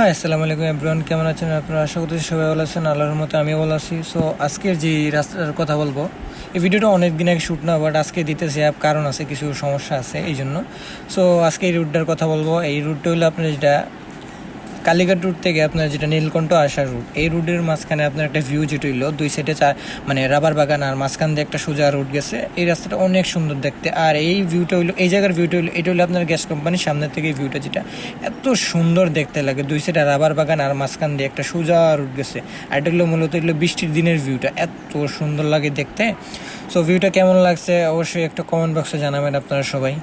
High আসসালামু আলাইকুম everyone কেমন আছেন আপনারা? আশা করছি সবাই ভালো আছেন। আল্লাহর মতো আমিও ভালো আছি। সো আজকের যে রাস্তার কথা বলব, এই ভিডিওটা অনেক দিন আগে শ্যুট না বাট আজকে দিতেছে অ্যাপ কারণ আছে কিছু সমস্যা আছে এই জন্য সো আজকে এই রুটটার কথা বলব। এই রুটটা হলো আপনার যেটা কালীঘাট রুট থেকে আপনার যেটা নীলকণ্ঠ আসার রুট এই রুটের মাঝখানে আপনার একটা ভিউ যেটা হইল, দুই সাইডে চার মানে রাবার বাগান আর মাঝখান দিয়ে একটা সোজা রুট গেছে। এই রাস্তাটা অনেক সুন্দর দেখতে। আর এই ভিউটা হইল, এই জায়গার ভিউটা হইল, এটা হলো আপনার গ্যাস কোম্পানির সামনের থেকে ভিউটা যেটা এত সুন্দর দেখতে লাগে। দুই সাইডে রাবার বাগান আর মাঝখান দিয়ে একটা সোজা রুট গেছে। আর এটা হলো মূলত হলো বৃষ্টির দিনের ভিউটা এত সুন্দর লাগে দেখতে। সো ভিউটা কেমন লাগছে? অবশ্যই একটা কমেন্ট বক্সে জানাবেন আপনারা সবাই।